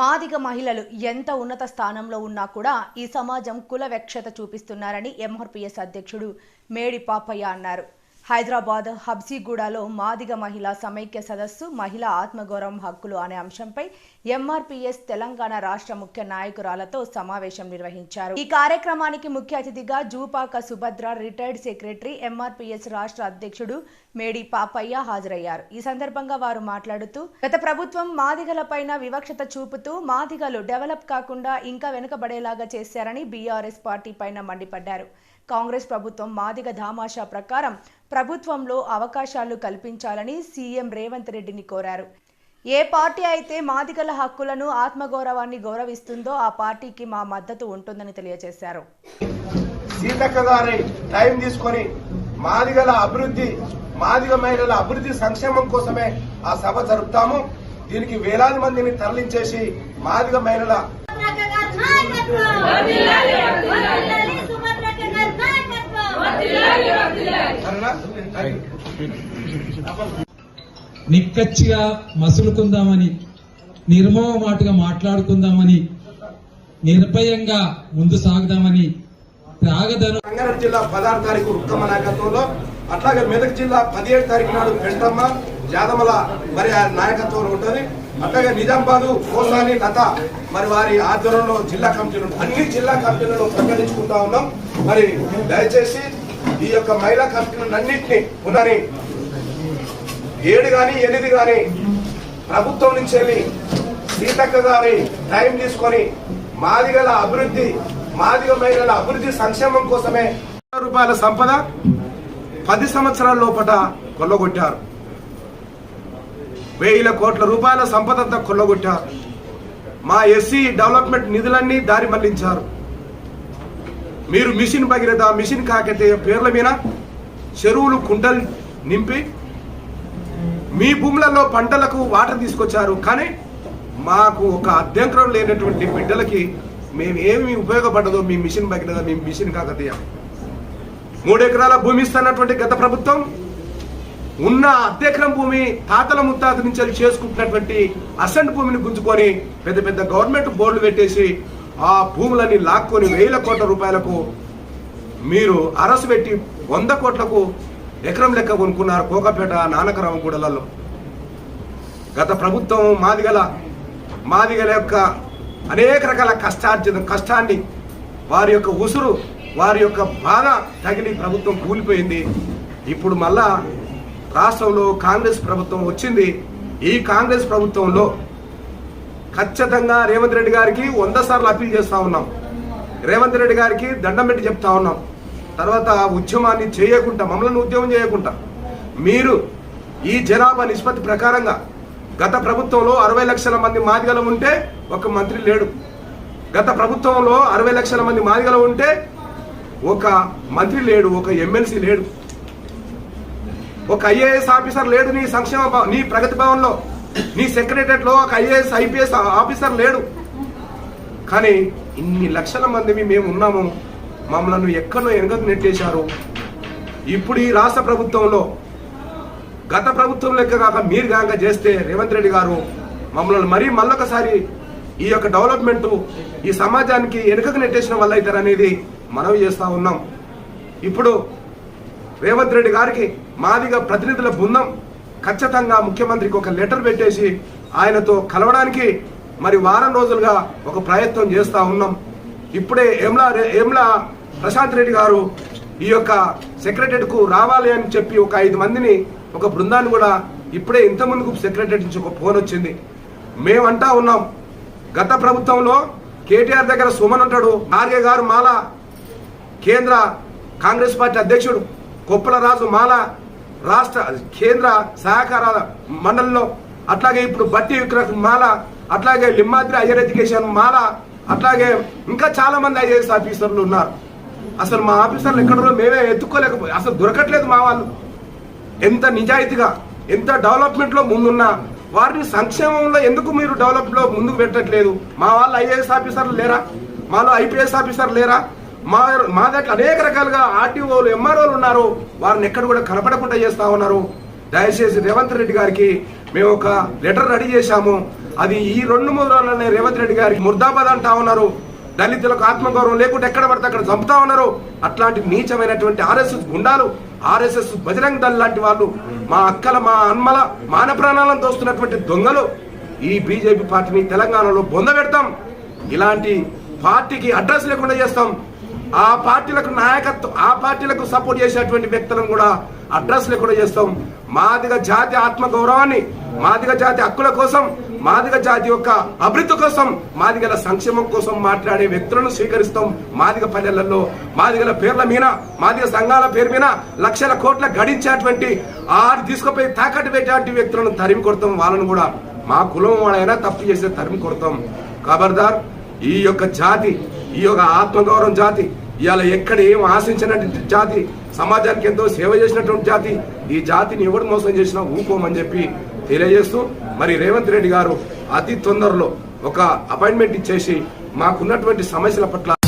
మాదిగ మహిళలు ఎంత ఉన్నత స్థానంలో ఉన్నా కూడా ఈ సమాజం కులవక్షత చూపిస్తున్నారని ఎంఆర్పీఎస్ అధ్యక్షుడు మేడి పాపయ్య అన్నారు. హైదరాబాద్ హబ్సీగూడలో మాదిగ మహిళా సమైక్య సదస్సు మహిళా ఆత్మగౌరవం హక్కులు అనే అంశంపై ఎంఆర్పీఎస్ తెలంగాణ రాష్ట్ర ముఖ్య నాయకురాలతో సమావేశం నిర్వహించారు. ఈ కార్యక్రమానికి ముఖ్య అతిథిగా Jupaka Subhadra retired secretary MRPS రాష్ట్ర అధ్యక్షుడు మేడి పాపయ్య హాజరయ్యారు. ఈ సందర్భంగా వారు మాట్లాడుతూ గత ప్రభుత్వం మాదిగలపైన వివక్షత చూపుతూ మాదిగలు డెవలప్ కాకుండా ఇంకా వెనుకబడేలాగా చేశారని బీఆర్ఎస్ పార్టీ పైన మండిపడ్డారు. కాంగ్రెస్ ప్రభుత్వం మాదిగ ధామాషా ప్రకారం ప్రభుత్వంలో అవకాశాలు కల్పించాలని సీఎం రేవంత్ రెడ్డిని కోరారు. ఏ పార్టీ అయితే మాదిగల హక్కులను ఆత్మగౌరవాన్ని గౌరవిస్తుందో ఆ పార్టీకి మా మద్దతు ఉంటుందని తెలియజేశారు. సీతక్క గారి టైం తీసుకొని మాదిగల అభివృద్ధి మాదిగ మహిళల అభివృద్ధి సంక్షేమం కోసమే ఆ సభ జరుపుతాము. దీనికి వేలాది మందిని తరలించేసి మాదిగ మహిళల? నిక్కచ్చిగా మసులుకుందామని నిర్మోహమాటుగా మాట్లాడుకుందామని నిర్భయంగా ముందు సాగుదామని త్యాగదనం రంగారెడ్డి జిల్లా పదహారు తారీఖు ఉత్తమ నాయకత్వంలో అట్లాగే మెదక్ జిల్లా పదిహేడు తారీఖు నాడు పెంటమ్మ జాదమల మరి ఆ నాయకత్వంలో ఉంటుంది. అట్లాగే నిజామాబాద్ కోసాని లత మరి వారి ఆధ్వర్యంలో జిల్లా కమిటీలు అన్ని జిల్లా కమిటీలను ప్రకటించుకుంటా ఉన్నాం. మరి దయచేసి ఈ యొక్క మహిళా కమిటీలన్నింటినీ ఉన్నని ఏడు కానీ ఎనిమిది కానీ ప్రభుత్వం నుంచి వెళ్ళి సీతక్క గారి టైం తీసుకొని మాదిగల అభివృద్ధి మాదిగ మహిళల అభివృద్ధి సంక్షేమం కోసమే కోట్ల రూపాయల సంపద పది సంవత్సరాల లోపల కొల్లగొట్టారు. వేల కోట్ల రూపాయల సంపద అంతా కొల్లగొట్టారు. మా ఎస్సీ డెవలప్మెంట్ నిధులన్నీ దారి మళ్ళించారు. మీరు మిషన్ భగీరథ మిషన్ కాకతీయ పేర్ల మీద చెరువులు కుండలు నింపి మీ భూములలో పంటలకు వాటర్ తీసుకొచ్చారు. కానీ మాకు ఒక అభ్యంతరం లేనటువంటి బిడ్డలకి మేము ఏమి ఉపయోగపడదో మీ మిషన్ భగీరథ మీ మిషన్ కాకతీయ. మూడు ఎకరాల భూమి ఇస్తున్నటువంటి గత ప్రభుత్వం ఉన్న అధ్యక్రం భూమి తాతల ముత్తాత నుంచి చేసుకుంటున్నటువంటి అసెంట్ భూమిని గుంజుకొని పెద్ద పెద్ద గవర్నమెంట్ బోర్డులు పెట్టేసి ఆ భూములని లాక్కొని వేల కోట్ల రూపాయలకు మీరు అరసు పెట్టి వంద కోట్లకు ఎకరం లెక్క కొనుక్కున్నారు కోకపేట నానకరామగూడలలో గత ప్రభుత్వం మాదిగల మాదిగల యొక్క అనేక రకాల కష్టార్జితం కష్టాన్ని వారి యొక్క ఉసురు వారి యొక్క బాధ తగిలి ప్రభుత్వం కూలిపోయింది. ఇప్పుడు మళ్ళా రాష్ట్రంలో కాంగ్రెస్ ప్రభుత్వం వచ్చింది. ఈ కాంగ్రెస్ ప్రభుత్వంలో ఖచ్చితంగా రేవంత్ రెడ్డి గారికి వంద సార్లు అప్పీల్ చేస్తా ఉన్నాం. రేవంత్ రెడ్డి గారికి దండం పెట్టి చెప్తా ఉన్నాం. తర్వాత ఉద్యమాన్ని చేయకుండా మమ్మల్ని ఉద్యమం చేయకుండా మీరు ఈ జనాభా నిష్పత్తి ప్రకారంగా గత ప్రభుత్వంలో అరవై లక్షల మంది మాదిగలం ఉంటే ఒక మంత్రి లేడు. గత ప్రభుత్వంలో అరవై లక్షల మంది మాదిగలం ఉంటే ఒక మంత్రి లేడు ఒక ఎమ్మెల్సీ లేడు. ఒక ఐఏఎస్ ఆఫీసర్ లేడు నీ సంక్షేమ నీ ప్రగతి భవన్లో. నీ సెక్రటరీలో ఒక ఐఏఎస్ ఐపీఎస్ ఆఫీసర్ లేడు. కానీ ఇన్ని లక్షల మంది మేము ఉన్నాము. మమ్మల్ని ఎక్కడో వెనుకకు నెట్టేశారు ఇప్పుడు ఈ రాష్ట్ర ప్రభుత్వంలో గత ప్రభుత్వం లెక్క కాక మీరు కాక చేస్తే రేవంత్ రెడ్డి గారు మమ్మల్ని మరీ మళ్ళొకసారి ఈ యొక్క డెవలప్మెంట్ ఈ సమాజానికి వెనుకకు నెట్టేసిన వల్ల అవుతారనేది అనేది మనవి ఉన్నాం. ఇప్పుడు రేవంత్ రెడ్డి గారికి మాదిగా ప్రతినిధుల బృందం ఖచ్చితంగా ముఖ్యమంత్రికి ఒక లెటర్ పెట్టేసి ఆయనతో కలవడానికి మరి వారం రోజులుగా ఒక ప్రయత్నం చేస్తూ ఉన్నాం. ఇప్పుడే ఏమ్లా ఏమ్లా ప్రశాంత్ రెడ్డి గారు ఈ యొక్క సెక్రటరీకు రావాలి అని చెప్పి ఒక ఐదు మందిని ఒక బృందాన్ని కూడా ఇప్పుడే ఇంతకుముందుకు సెక్రటరీ నుంచి ఒక ఫోన్ వచ్చింది. మేమంటా ఉన్నాం. గత ప్రభుత్వంలో కేటీఆర్ దగ్గర సుమన్ ఉంటాడు ఆర్గే గారు మాల కేంద్ర కాంగ్రెస్ పార్టీ అధ్యక్షుడు కొప్పల రాజు మాల రాష్ట్ర కేంద్ర సహకార మండలిలో అట్లాగే ఇప్పుడు బట్టి విక్రమ్ మాల అట్లాగే లిమ్మాద్రి హయ్యర్ ఎడ్యుకేషన్ మాల అట్లాగే ఇంకా చాలా మంది ఐఏఎస్ ఆఫీసర్లు ఉన్నారు. అసలు మా ఆఫీసర్లు ఎక్కడో మేమే ఎత్తుకోలేకపోయి అసలు దొరకట్లేదు మా వాళ్ళు. ఎంత నిజాయితీగా ఎంత డెవలప్మెంట్లో ముందున్న ముందున్నా వారిని సంక్షేమంలో ఎందుకు మీరు డెవలప్లో ముందుకు పెట్టట్లేదు? మా వాళ్ళు ఐఏఎస్ ఆఫీసర్లు లేరా? మాలో ఐపీఎస్ ఆఫీసర్ లేరా? మా మా దగ్గర అనేక రకాలుగా ఆర్టీఓలు ఎంఆర్ఓలు ఉన్నారు. వారిని ఎక్కడ కూడా కనపడకుండా చేస్తా ఉన్నారు. దయచేసి రేవంత్ రెడ్డి గారికి మేము ఒక లెటర్ రెడీ చేశాము. అది ఈ రెండు మూడు రోజులనే రేవంత్ రెడ్డి గారికి ముర్దాబాద్ అంటా ఉన్నారు. దళితులకు ఆత్మగౌరవం లేకుండా ఎక్కడ పడితే అక్కడ చంపుతా ఉన్నారు. అట్లాంటి నీచమైనటువంటి ఆర్ఎస్ఎస్ గుండాలు ఆర్ఎస్ఎస్ బజరంగ్ దళ్ లాంటి వాళ్ళు మా అక్కల మా అన్మల మాన ప్రాణాలను దోస్తున్నటువంటి దొంగలు ఈ బీజేపీ పార్టీని తెలంగాణలో బొంద పెడతాం. ఇలాంటి పార్టీకి అడ్రస్ లేకుండా చేస్తాం. ఆ పార్టీలకు నాయకత్వం ఆ పార్టీలకు సపోర్ట్ చేసేటువంటి వ్యక్తులను కూడా అడ్రస్ లేకుండా చేస్తాం. మాదిగ జాతి ఆత్మ గౌరవాన్ని మాదిగ జాతి హక్కుల కోసం మాదిగ జాతి యొక్క అభివృద్ధి కోసం మాదిగల సంక్షేమం కోసం మాట్లాడే వ్యక్తులను స్వీకరిస్తాం. మాదిగ పల్లెలలో మాదిగల పేర్ల మీద మాదిగ సంఘాల పేరు మీద లక్షల కోట్ల గడించేటువంటి ఆరు తీసుకుపోయి తాకట్టు పెట్టేటువంటి వ్యక్తులను తరిమి కొడతాం. వాళ్ళను కూడా మా కులం వాళ్ళైనా తప్పు చేసే తరిమి కొడతాం. ఖబర్దార్ ఈ యొక్క జాతి ఈ యొక్క ఆత్మగౌరవం జాతి ఇవాళ ఎక్కడ ఏం ఆశించినటువంటి జాతి సమాజానికి ఎంతో సేవ చేసినటువంటి జాతి ఈ జాతిని ఎవడు మోసం చేసినా ఊకోమని చెప్పి తెలియజేస్తూ మరి రేవంత్ రెడ్డి గారు అతి తొందరలో ఒక అపాయింట్మెంట్ ఇచ్చేసి మాకున్నటువంటి సమస్యల పట్ల